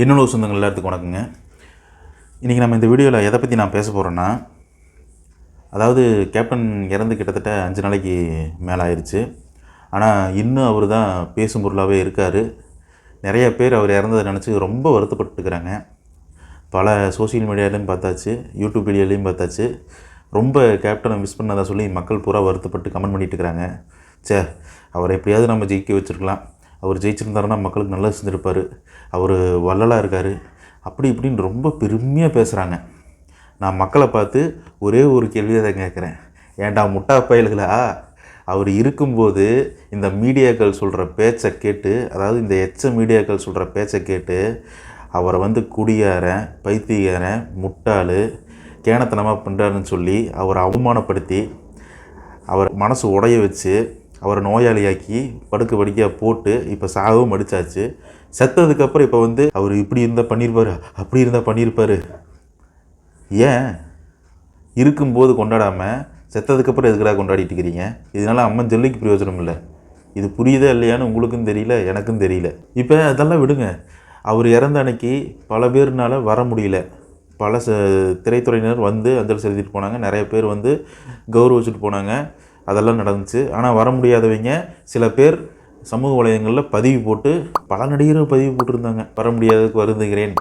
என்னோட சொந்தங்கள் எல்லாத்துக்கும் வணக்கங்க. இன்றைக்கி நம்ம இந்த வீடியோவில் எதை பற்றி நான் பேச போகிறேன்னா அதாவது கேப்டன் இறந்து கிட்டத்தட்ட அஞ்சு நாளைக்கு மேலே ஆயிடுச்சு ஆனால் இன்னும் அவர் தான் பேசும் பொருளாகவே இருக்கார். நிறைய பேர் அவர் இறந்ததை நினச்சி ரொம்ப வருத்தப்பட்டுருக்குறாங்க. பல சோஷியல் மீடியாலையும் பார்த்தாச்சு யூடியூப் வீடியோலையும் பார்த்தாச்சு. ரொம்ப கேப்டனை மிஸ் பண்ணதாக சொல்லி மக்கள் பூரா வருத்தப்பட்டு கமெண்ட் பண்ணிகிட்டு இருக்கிறாங்க சே அவரை எப்படியாவது நம்ம ஜெயிக்க வச்சுருக்கலாம். அவர் ஜெயிச்சிருந்தாருன்னா மக்களுக்கு நல்லா செஞ்சுருப்பார். அவர் வள்ளலாக இருக்கார். அப்படி இப்படின்னு ரொம்ப பெருமையாக பேசுகிறாங்க நான் மக்களை பார்த்து ஒரே ஒரு கேள்வியை தான் கேட்குறேன். ஏன்டா முட்டா பயல்களா? அவர் இருக்கும்போது இந்த மீடியாக்கள் சொல்கிற பேச்சை கேட்டு அதாவது இந்த எச்ச மீடியாக்கள் சொல்கிற பேச்சை கேட்டு அவரை வந்து குடியாரன் பைத்தியாரன் முட்டாள் கேனத்தனமாக பண்ணுறாருன்னு சொல்லி அவரை அவமானப்படுத்தி அவர் மனசு உடைய வச்சு அவரை நோயாளியாக்கி படுக்க படுக்கையாக போட்டு இப்போ சாகவும் அடித்தாச்சு செத்ததுக்கப்புறம் இப்போ வந்து அவர் இப்படி இருந்தால் பண்ணியிருப்பாரு அப்படி இருந்தால் பண்ணியிருப்பார் ஏன்? இருக்கும்போது கொண்டாடாமல் செத்ததுக்கப்புறம் எதுக்குடா கொண்டாடிட்டு இருக்கிறீங்க இதனால் அம்மன் ஜல்லிக்கு பிரயோஜனம் இல்லை. இது புரியுதா இல்லையான்னு உங்களுக்கும் தெரியல எனக்கும் தெரியல. இப்போ அதெல்லாம் விடுங்க. அவர் இறந்த அன்னைக்கு பல பேர்னால வர முடியல. பல ச திரைத்துறையினர் வந்து அஞ்சல் செலுத்திட்டு போனாங்க. நிறைய பேர் வந்து கௌரவிச்சுட்டு போனாங்க. அதெல்லாம் நடந்துச்சு. ஆனால் வர முடியாதவங்க சில பேர் சமூக வலைதளங்களில் பதிவு போட்டு பல நடிகர்கள் பதிவு போட்டிருந்தாங்க. வர முடியாததுக்கு வருந்துகிறேன்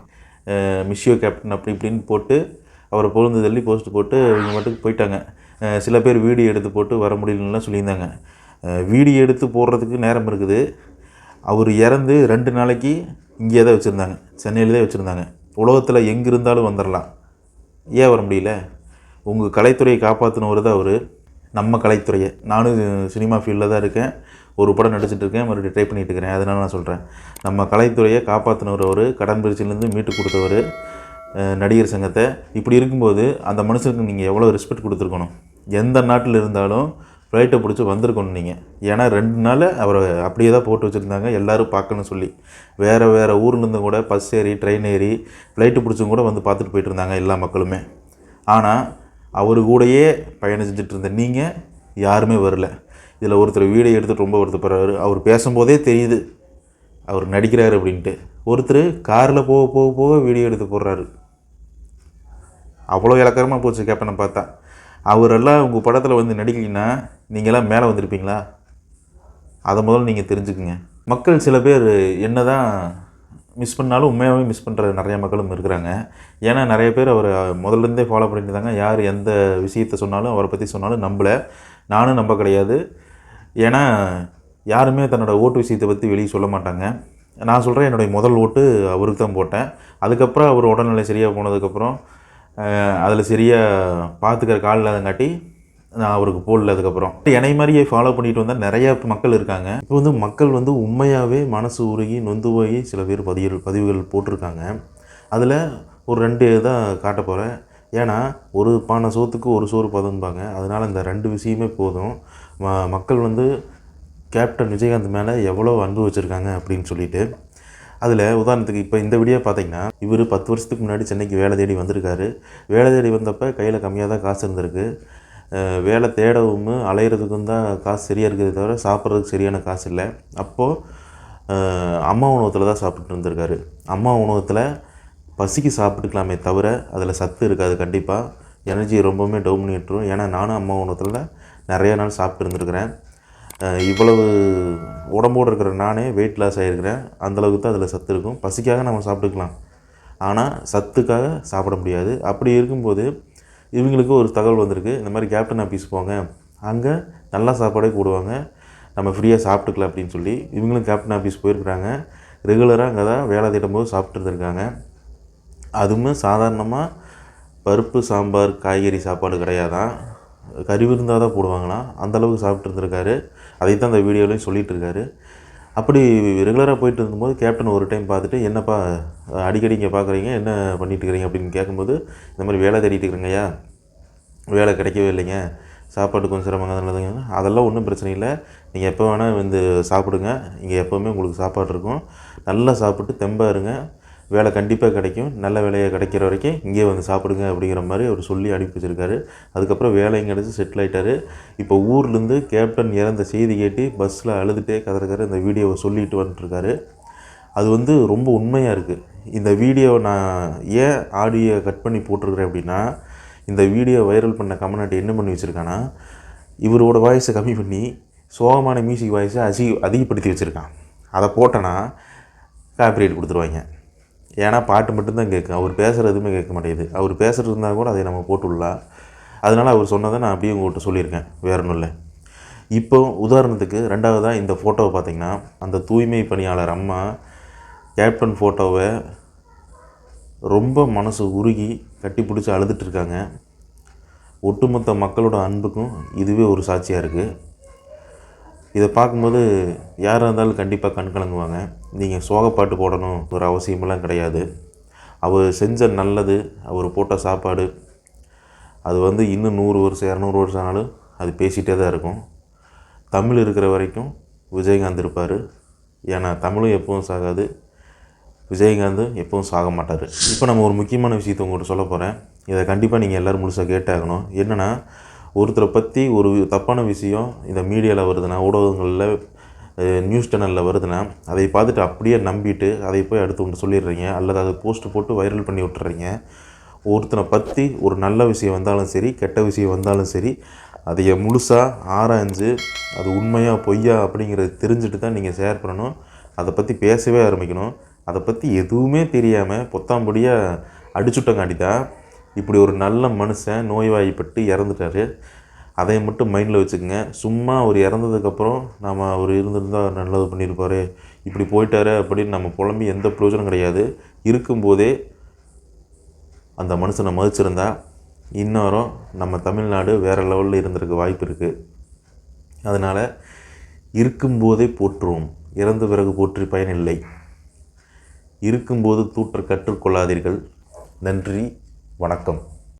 மிஷியோ கேப்டன் அப்படி இப்படின்னு போட்டு அவரை பொழுது தள்ளி போஸ்ட் போட்டு இவங்க மட்டுக்கு போயிட்டாங்க. சில பேர் வீடியோ எடுத்து போட்டு வர முடியலன்னுலாம் சொல்லியிருந்தாங்க. வீடியோ எடுத்து போடுறதுக்கு நேரம் இருக்குது. அவர் இறந்து ரெண்டு நாளைக்கு இங்கே தான் வச்சுருந்தாங்க. சென்னையில் தான் வச்சுருந்தாங்க. உலகத்தில் எங்கே இருந்தாலும் வந்துடலாம் ஏன் வர முடியல? உங்கள் கலைத்துறையை காப்பாற்றினவர் தான் அவர். நம்ம கலைத்துறையை. நானும் சினிமா ஃபீல்டில் தான் இருக்கேன். ஒரு படம் நடிச்சிட்டு இருக்கேன். மறுபடியும் ட்ரை பண்ணிட்டு இருக்கிறேன். அதனால நான் சொல்கிறேன் நம்ம கலைத்துறையை காப்பாற்றினவர் அவர் கடன் பிரிச்சிலேருந்து மீட்டு கொடுத்தவர் நடிகர் சங்கத்தை. இப்படி இருக்கும்போது அந்த மனுஷனுக்கு நீங்கள் எவ்வளோ ரெஸ்பெக்ட் கொடுத்துருக்கணும்? எந்த நாட்டில் இருந்தாலும் ஃப்ளைட்டை பிடிச்சி வந்திருக்கணும் நீங்கள் ஏன்னா ரெண்டு நாள் அவரை அப்படியே தான் போட்டு வச்சுருந்தாங்க. எல்லோரும் பார்க்கணும்னு சொல்லி. வேறு வேறு ஊர்லேருந்து கூட பஸ் ஏறி ட்ரெயின் ஏறி ஃப்ளைட்டு பிடிச்சும் கூட வந்து பார்த்துட்டு போயிட்டு இருந்தாங்க எல்லா மக்களுமே. ஆனால் அவர் கூடயே பயணம் செஞ்சுட்டு இருந்த நீங்கள் யாருமே வரல. இதில் ஒருத்தர் வீடியோ எடுத்துட்டு ரொம்ப வருத்தப்படுறாரு அவர் பேசும்போதே தெரியுது. அவர் நடிக்கிறார் அப்படின்ட்டு. ஒருத்தர் காரில் போக போக போக வீடியோ எடுத்து போடுறாரு. அவ்வளோ இலக்கரமாக போச்சு கேப்டனை பார்த்தா. அவரெல்லாம் உங்கள் படத்தில் வந்து நடிக்கலைன்னா நீங்களாம் மேலே வந்திருப்பீங்களா? அதை முதல்ல நீங்கள் தெரிஞ்சுக்குங்க. மக்கள் சில பேர் என்ன தான் மிஸ் பண்ணாலும் உண்மையாகவே மிஸ் பண்ணுற நிறைய மக்களும் இருக்கிறாங்க. ஏன்னா நிறைய பேர் அவரை முதல்லேருந்தே ஃபாலோ பண்ணிட்டு இருந்தாங்க. யார் எந்த விஷயத்தை சொன்னாலும் அவரை பற்றி சொன்னாலும் நம்பலை. நானும் நம்ப கிடையாது. ஏன்னா யாருமே தன்னோட ஓட்டு விஷயத்தை பற்றி வெளியே சொல்ல மாட்டாங்க. நான் சொல்கிறேன் என்னுடைய முதல் ஓட்டு அவருக்கு தான் போட்டேன். அதுக்கப்புறம் அவர் உடல்நிலை சரியாக போனதுக்கப்புறம் அதில் சரியாக பார்த்துக்கிற கால் இல்லாதங்காட்டி நான் அவருக்கு போடல அதுக்கப்புறம் என்னை மாதிரியே ஃபாலோ பண்ணிட்டு வந்தால் நிறைய மக்கள் இருக்காங்க. இப்போ வந்து மக்கள் வந்து உண்மையாகவே மனசு உருகி நொந்து போய் சில பேர் பதிவு பதிவுகள் போட்டிருக்காங்க. அதில் ஒரு ரெண்டு தான் காட்ட போகிறேன் ஏன்னா ஒரு பானை சோத்துக்கு ஒரு சோறு பதம்பாங்க. அதனால் இந்த ரெண்டு விஷயமே போதும். ம- மக்கள் வந்து கேப்டன் விஜயகாந்த் மேலே எவ்வளோ அன்பு வச்சுருக்காங்க அப்படின்னு சொல்லிட்டு. அதில் உதாரணத்துக்கு இப்போ இந்த வீடியோ பார்த்தீங்கன்னா இவர் பத்து வருஷத்துக்கு முன்னாடி சென்னைக்கு வேலை தேடி வந்திருக்காரு. வேலை தேடி வந்தப்போ கையில் கம்மியாக தான் காசு இருந்திருக்கு. வேலை தேடவும் அலையிறதுக்கும் தான் காசு சரியாக இருக்குதே தவிர சாப்பிட்றதுக்கு சரியான காசு இல்லை. அப்போது அம்மா உணவகத்தில் தான் சாப்பிட்டு இருந்திருக்காரு. அம்மா உணவகத்தில் பசிக்கு சாப்பிட்டுக்கலாமே தவிர அதில் சத்து இருக்காது கண்டிப்பாக எனர்ஜி ரொம்பவுமே டவுன் பண்ணிட்டுரும் ஏன்னா நானும் அம்மா உணவகத்தில் நிறைய நாள் சாப்பிட்டு இருந்திருக்கிறேன். இவ்வளவு உடம்போடு இருக்கிற நானே வெயிட் லாஸ் ஆகிருக்கிறேன் அந்தளவுக்கு தான் அதில் சத்து இருக்கும். பசிக்காக நம்ம சாப்பிட்டுக்கலாம். ஆனால் சத்துக்காக சாப்பிட முடியாது. அப்படி இருக்கும்போது இவங்களுக்கு ஒரு தகவல் வந்திருக்கு. இந்த மாதிரி கேப்டன் ஆஃபீஸ் போங்க. அங்கே நல்லா சாப்பாடே கூடுவாங்க. நம்ம ஃப்ரீயாக சாப்பிட்டுக்கலாம் அப்படின்னு சொல்லி இவங்களும் கேப்டன் ஆஃபீஸ் போயிருக்கிறாங்க. ரெகுலராக அங்கே தான் வேலை தேடும் போது சாப்பிட்டுருந்துருக்காங்க அதுவுமே சாதாரணமாக பருப்பு சாம்பார் காய்கறி சாப்பாடு கிடையாதான். கறி விருந்தாக தான் போடுவாங்களாம். அந்தளவுக்கு சாப்பிட்ருந்துருக்காரு அதை தான் அந்த வீடியோலையும் சொல்லிகிட்ருக்காரு இருக்காரு. அப்படி ரெகுலராக போயிட்டு இருந்தபோது கேப்டன் ஒரு டைம் பார்த்துட்டு என்னப்பா அடிக்கடி இங்கே பார்க்குறீங்க என்ன பண்ணிகிட்டு இருக்கிறீங்க அப்படின்னு கேட்கும்போது இந்த மாதிரி வேலை தேடிட்டு இருக்கிறேங்கய்யா. வேலை கிடைக்கவே இல்லைங்க. சாப்பாடு கொஞ்சம் சிரமங்க அதெல்லாம் ஒன்றும் பிரச்சனை இல்லை. நீங்கள் எப்போ வேணால் வந்து சாப்பிடுங்க. இங்கே எப்போவுமே உங்களுக்கு சாப்பாடு இருக்கும். நல்லா சாப்பிட்டு தெம்பாக இருங்க. வேலை கண்டிப்பாக கிடைக்கும். நல்ல வேலையை கிடைக்கிற வரைக்கும் இங்கே வந்து சாப்பிடுங்க அப்படிங்கிற மாதிரி அவர் சொல்லி அனுப்பி வச்சுருக்காரு. அதுக்கப்புறம் வேலையும் கிடச்சி செட்டில் ஆகிட்டாரு இப்போ ஊர்லேருந்து கேப்டன் இறந்த செய்தி கேட்டு பஸ்ஸில் அழுதுகிட்டே கதறக்காரு இந்த வீடியோவை சொல்லிட்டு வந்துட்டுருக்காரு. அது வந்து ரொம்ப உண்மையாக இருக்குது இந்த வீடியோவை நான் ஏன் ஆடியோ கட் பண்ணி போட்டிருக்கிறேன் அப்படின்னா இந்த வீடியோ வைரல் பண்ண கமனாட்டி என்ன பண்ணி வச்சுருக்கான்னா இவரோட வாய்ஸை கம்மி பண்ணி சோகமான மியூசிக் வாய்ஸை அசி அதிகப்படுத்தி வச்சுருக்கான். அதை போட்டேன்னா காப்பிரைட் கொடுத்துருவாங்க. ஏன்னா பாட்டு மட்டும்தான் கேட்கும். அவர் பேசுகிற எதுவுமே கேட்க மாட்டேங்குது. அவர் பேசுகிறது இருந்தால் கூட அதை நம்ம போட்டுடலாம். அதனால் அவர் சொன்னதை நான் அப்படியே உங்கள்கிட்ட சொல்லியிருக்கேன். வேற ஒன்றும் இல்லை. இப்போ உதாரணத்துக்கு ரெண்டாவதாக இந்த ஃபோட்டோவை பார்த்திங்கன்னா அந்த தூய்மை பணியாளர் அம்மா கேப்டன் ஃபோட்டோவை ரொம்ப மனசு உருகி கட்டி பிடிச்சி அழுதுட்டு இருக்காங்க. ஒட்டுமொத்த மக்களோட அன்புக்கும் இதுவே ஒரு சாட்சியாக இருக்குது இதை பார்க்கும்போது யாராக இருந்தாலும் கண்டிப்பாக கண் கலங்குவாங்க. நீங்கள் சோகப்பாட்டு போடணும் ஒரு அவசியமெல்லாம் கிடையாது. அவர் செஞ்ச நல்லது அவர் போட்ட சாப்பாடு அது வந்து இன்னும் நூறு வருஷம் இரநூறு வருஷம் ஆனாலும் அது பேசிகிட்டே தான் இருக்கும். தமிழ் இருக்கிற வரைக்கும் விஜயகாந்த் இருப்பார். ஏன்னா தமிழும் எப்பவும் சாகாது. விஜயகாந்த் எப்பவும் சாக மாட்டார். இப்போ நம்ம ஒரு முக்கியமான விஷயத்தை உங்கள்கிட்ட சொல்ல போகிறேன் இதை கண்டிப்பாக நீங்கள் எல்லோரும் முழுசாக கேட்டாகணும் என்னென்னா ஒருத்தரை பற்றி ஒரு தப்பான விஷயம் இந்த மீடியாவில் வருதுன்னா ஊடகங்களில் நியூஸ் சேனலில் வருதுன்னா அதை பார்த்துட்டு அப்படியே நம்பிட்டு அதை போய் அடுத்தவங்க சொல்லிடுறீங்க. அல்லது அதை போஸ்ட் போட்டு வைரல் பண்ணி விட்டுறீங்க. ஒருத்தனை பற்றி ஒரு நல்ல விஷயம் வந்தாலும் சரி கெட்ட விஷயம் வந்தாலும் சரி அதைய முழுசாக ஆராய்ஞ்சு அது உண்மையாக பொய்யா அப்படிங்கிறத தெரிஞ்சுட்டு தான் நீங்கள் ஷேர் பண்ணணும். அதை பற்றி பேசவே ஆரம்பிக்கணும். அதை பற்றி எதுவுமே தெரியாமல் பொத்தாம்படியாக அடிச்சுட்டங்காட்டி தான் இப்படி ஒரு நல்ல மனுஷன் நோய்வாய்ப்பட்டு இறந்துட்டாரு. அதை மட்டும் மைண்டில் வச்சுக்கோங்க. சும்மா அவர் இறந்ததுக்கப்புறம் நாம் அவர் இருந்திருந்தால் நல்லது பண்ணியிருப்பார் இப்படி போயிட்டாரு அப்படின்னு நம்ம புலம்பி எந்த பிரயோஜனம் கிடையாது. இருக்கும்போதே அந்த மனுஷனை மதிச்சிருந்தா இன்னொரும் நம்ம தமிழ்நாடு வேறு லெவலில் இருந்திருக்க வாய்ப்பு இருக்குது அதனால் இருக்கும்போதே போற்றுவோம். இறந்த பிறகு போற்றி பயனில்லை இருக்கும்போது தூற்ற கற்றுக்கொள்ளாதீர்கள். நன்றி வணக்கம்.